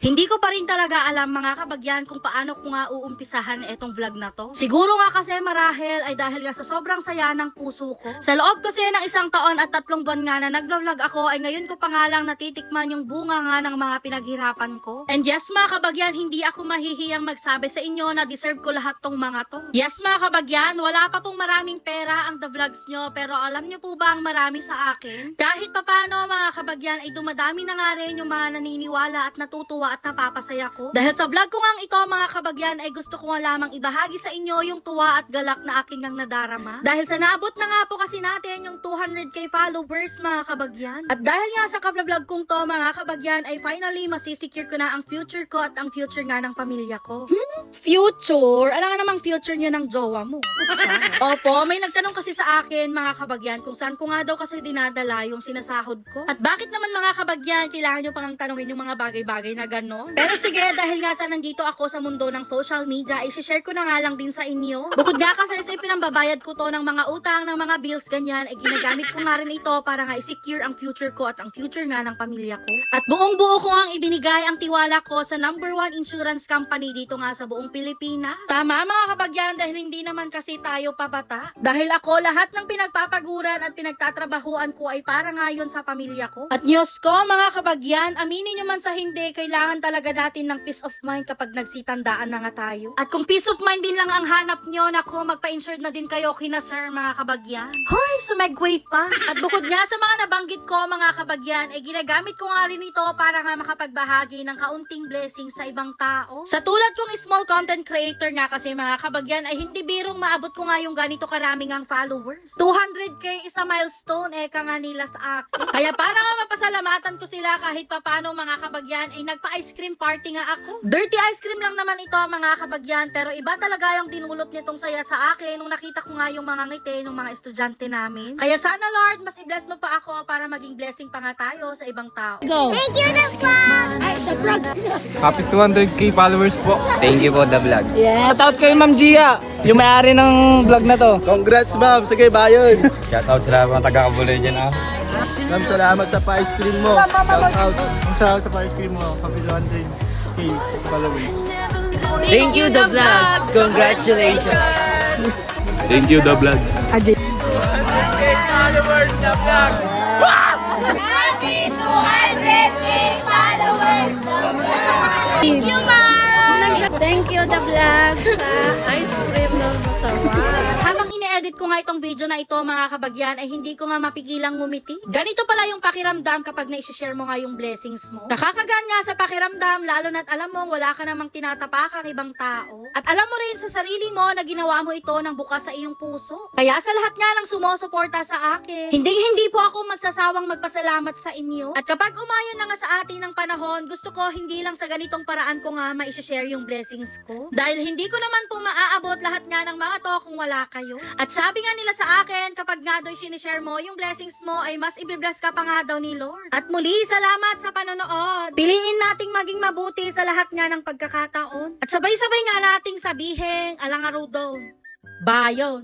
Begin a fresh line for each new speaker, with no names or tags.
Hindi ko pa rin talaga alam mga kabagyan kung paano ko nga uumpisahan itong vlog na to. Siguro nga kasi marahil ay dahil nga sa sobrang saya ng puso ko. Sa loob kasi ng isang taon at tatlong buwan nga na nagvlog ako ay ngayon ko pa nga lang natitikman yung bunga nga ng mga pinaghirapan ko. And yes mga kabagyan, hindi ako mahihiyang magsabi sa inyo na deserve ko lahat tong mga to. Yes mga kabagyan, wala pa pong maraming pera ang the vlogs nyo pero alam nyo po ba ang marami sa akin? Kahit papano mga kabagyan ay dumadami na nga rin yung mga naniniwala at natutuwa at napapasaya ko. Dahil sa vlog ko nga ito mga kabagyan ay gusto ko nga lamang ibahagi sa inyo yung tuwa at galak na aking ngang nadarama. Dahil sa naabot na nga po kasi natin yung 200k followers mga kabagyan. At dahil nga sa ka-vlog kong to mga kabagyan ay finally masisecure ko na ang future ko at ang future nga ng pamilya ko. Hmm? Future? Alam nga namang future nyo ng jowa mo. Opo, may nagtanong kasi sa akin mga kabagyan kung saan ko nga daw kasi dinadala yung sinasahod ko. At bakit naman mga kabagyan kailangan nyo pang tanongin yung mga bagay-bagay na gano'n? Pero sige, dahil nga sa nandito ako sa mundo ng social media, i-share ko na nga lang din sa inyo. Bukod nga kasi sa pinambabayad ko to ng mga utang, ng mga bills, ganyan, ay ginagamit ko nga rin ito para nga i-secure ang future ko at ang future nga ng pamilya ko. At buong buo ko ang ibinigay ang tiwala ko sa number one insurance company dito nga sa buong Pilipinas. Tama mga kabagyan dahil hindi naman kasi tayo pabata. Dahil ako lahat ng pinagpapaguran at pinagtatrabahuan ko ay para nga yun sa pamilya ko. At Diyos ko mga kabagyan, aminin nyo man sa hindi, kailangan talaga natin ng peace of mind kapag nagsitandaan na nga tayo. At kung peace of mind din lang ang hanap nyo, nako magpa-insured na din kayo kina sir mga kabagyan. Hoy, sumegway pa. At bukod nga sa mga nabanggit ko mga kabagyan, ay ginagamit ko nga rin ito para nga makapagbahagi ng kaunting blessing sa ibang tao. Sa tulad kong small content creator nga kasi mga kabagyan ay hindi birong maabot ko nga yung ganito karaming ang followers. 200k isa milestone eh ka nga nila sa akin. Kaya para nga mapasalamatan ko sila kahit papano mga kabagyan ay nagpa-ice cream party nga ako. Dirty ice cream lang naman ito mga kabagyan pero iba talaga yung dinulot nitong saya sa akin nung nakita ko nga yung mga ngiti ng mga estudyante namin. Kaya sana Lord, mas i-bless mo pa ako para maging blessing pa nga tayo sa ibang tao. Go!
Thank you, the vlog!
Ay, the vlog!
Happy 200k followers po.
Thank you po, The Vlog.
Yes!
Shoutout kay Ma'am Gia, yung may-ari ng vlog na to.
Congrats ma'am, sige bayon.
Shoutout sa mga taga-kabuloy dyan ah.
Ma'am, salamat sa pa-ice cream mo. Shout out.
Ang sarap sa ice cream mo, happy 200k followers.
Thank you, The Vlogs. Congratulations.
Thank you, The Vlogs.
Happy 200k followers! Thank you, ma'am!
Thank you, the vlog, sa ice. Ine-edit ko nga itong video na ito, mga kabagyan, ay hindi ko nga mapigilang ngumiti. Ganito pala yung pakiramdam kapag na-share mo nga yung blessings mo. Nakakagaan nga sa pakiramdam, lalo na't alam mo wala ka namang tinatapakang ibang tao. At alam mo rin sa sarili mo na ginawa mo ito ng bukas sa iyong puso. Kaya sa lahat nga ng sumusuporta sa akin, hindi hindi po ako magsasawang magpasalamat sa inyo. At kapag umayon na nga sa atin ng panahon, gusto ko hindi lang sa ganitong paraan ko nga ma-share yung blessings ko. Dahil hindi ko naman po maaabot lahat nga ng mga to kung wala kayo. At sabi nga nila sa akin, kapag nga daw sinishare mo yung blessings mo, ay mas ibibless ka pa nga daw ni Lord. At muli, salamat sa panonood. Piliin nating maging mabuti sa lahat nga ng pagkakataon. At sabay-sabay nga nating sabihin, alang araw daw, bayon.